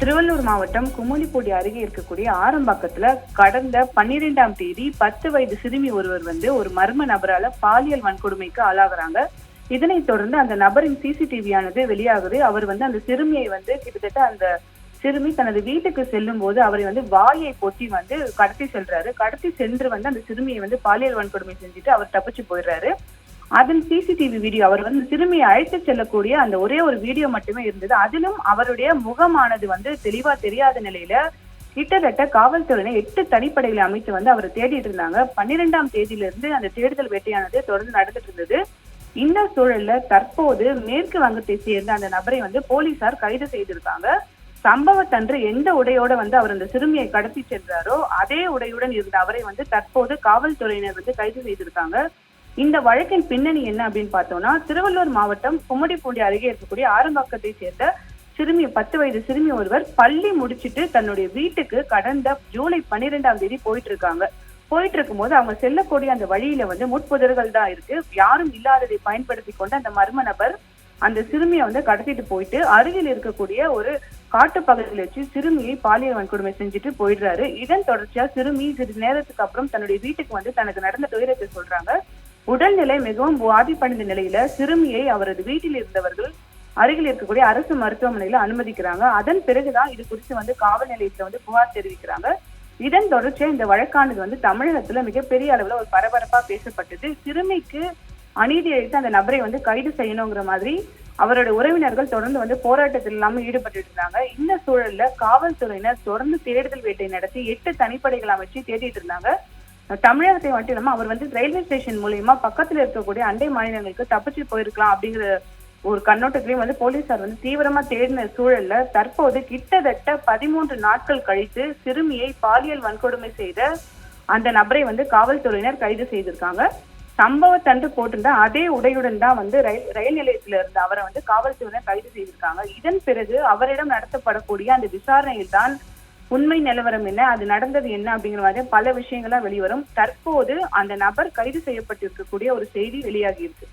திருவள்ளூர் மாவட்டம் கும்மிடிப்பூடி அருகே இருக்கக்கூடிய ஆரம்பாக்கத்துல கடந்த பன்னிரெண்டாம் தேதி பத்து வயது சிறுமி ஒருவர் வந்து ஒரு மர்ம நபரால பாலியல் வன்கொடுமைக்கு ஆளாகிறாங்க. இதனைத் தொடர்ந்து அந்த நபரின் சிசிடிவி ஆனது வெளியாகுது. அவர் வந்து அந்த சிறுமியை வந்து கிட்டத்தட்ட அந்த சிறுமி தனது வீட்டுக்கு செல்லும் போது அவரை வந்து வாயை பொத்தி வந்து கடத்தி செல்றாரு. கடத்தி சென்று வந்து அந்த சிறுமியை வந்து பாலியல் வன்கொடுமை செஞ்சுட்டு அவர் தப்பிச்சு போயிடுறாரு. அதில் சிசிடிவி வீடியோ அவர் வந்து சிறுமியை அழைத்து செல்லக்கூடிய அந்த ஒரே ஒரு வீடியோ மட்டுமே இருந்தது. அதிலும் அவருடைய முகமானது வந்து தெளிவா தெரியாத நிலையில கிட்டத்தட்ட காவல்துறையினர் எட்டு தனிப்படைகளை அமைத்து வந்து அவரை தேடிட்டு இருந்தாங்க. பன்னிரெண்டாம் தேதியிலிருந்து அந்த தேடுதல் வேட்டையானது தொடர்ந்து நடந்துட்டு இருந்தது. இந்த சூழல்ல தற்போது மேற்கு வங்கத்தை சேர்ந்த அந்த நபரை வந்து போலீசார் கைது செய்திருக்காங்க. சம்பவத்தன்று எந்த உடையோட வந்து அவர் அந்த சிறுமியை கடத்தி சென்றாரோ அதே உடையுடன் இருந்த அவரை வந்து தற்போது காவல்துறையினர் வந்து கைது செய்திருக்காங்க. இந்த வழக்கின் பின்னணி என்ன அப்படின்னு பார்த்தோம்னா திருவள்ளூர் மாவட்டம் கும்மிடிப்பூண்டி அருகே இருக்கக்கூடிய ஆரம்பாக்கத்தை சேர்ந்த சிறுமி பத்து வயது சிறுமி ஒருவர் பள்ளி முடிச்சிட்டு தன்னுடைய வீட்டுக்கு கடந்த ஜூலை பன்னிரெண்டாம் தேதி போயிட்டு இருக்காங்க. போயிட்டு இருக்கும்போது அவங்க செல்லக்கூடிய அந்த வழியில வந்து முட்புதர்கள் தான் இருக்கு. யாரும் இல்லாததை பயன்படுத்தி கொண்டு அந்த மர்ம நபர் அந்த சிறுமியை வந்து கடத்திட்டு போயிட்டு அருகில் இருக்கக்கூடிய ஒரு காட்டு பகுதியில் வச்சு சிறுமியை பாலியல் வன்கொடுமை செஞ்சுட்டு போயிடுறாரு. இதன் தொடர்ச்சியா சிறுமி சிறிது நேரத்துக்கு அப்புறம் தன்னுடைய வீட்டுக்கு வந்து தனக்கு நடந்த துயரத்தை சொல்றாங்க. உடல்நிலை மிகவும் பாதிப்படைந்த நிலையில சிறுமியை அவரது வீட்டில் இருந்தவர்கள் அருகில் இருக்கக்கூடிய அரசு மருத்துவமனையில அனுமதிக்கிறாங்க. அதன் பிறகுதான் இது குறித்து வந்து காவல் நிலையத்துல வந்து புகார் தெரிவிக்கிறாங்க. இதன் தொடர்ச்சியா இந்த வழக்கானது வந்து தமிழகத்துல மிகப்பெரிய அளவுல ஒரு பரபரப்பா பேசப்பட்டது. சிறுமிக்கு அநீதி அளித்து அந்த நபரை வந்து கைது செய்யணுங்கிற மாதிரி அவரோட உறவினர்கள் தொடர்ந்து வந்து போராட்டத்தில் இல்லாம ஈடுபட்டு இருந்தாங்க. இந்த சூழல்ல காவல்துறையினர் தொடர்ந்து தேடுதல் வேட்டை நடத்தி எட்டு தனிப்படைகள் அமைச்சு தேடிட்டு இருந்தாங்க. தமிழகத்தை மட்டும் இல்லாம அவர் வந்து ரயில்வே ஸ்டேஷன் மூலியமா பக்கத்துல இருக்கக்கூடிய அண்டை மாநிலங்களுக்கு தப்பிச்சு போயிருக்கலாம் அப்படிங்கிற ஒரு கண்ணோட்டத்திலையும் வந்து போலீசார் வந்து தீவிரமா தேடின சூழல்ல தற்போது கிட்டத்தட்ட பதிமூன்று நாட்கள் கழித்து சிறுமியை பாலியல் வன்கொடுமை செய்த அந்த நபரை வந்து காவல்துறையினர் கைது செய்திருக்காங்க. சம்பவத்தன்று போட்டிருந்த அதே உடையுடன் தான் வந்து ரயில் ரயில் நிலையத்துல இருந்த அவரை வந்து காவல்துறையினர் கைது செய்திருக்காங்க. இதன் பிறகு அவரிடம் நடத்தப்படக்கூடிய அந்த விசாரணையில் தான் உண்மை நிலவரம் என்ன? அது நடந்தது என்ன அப்படிங்கிற மாதிரி பல விஷயங்கள்லாம் வெளிவரும். தற்போது அந்த நபர் கைது செய்யப்பட்டிருக்கக்கூடிய ஒரு செய்தி வெளியாகி இருக்கு.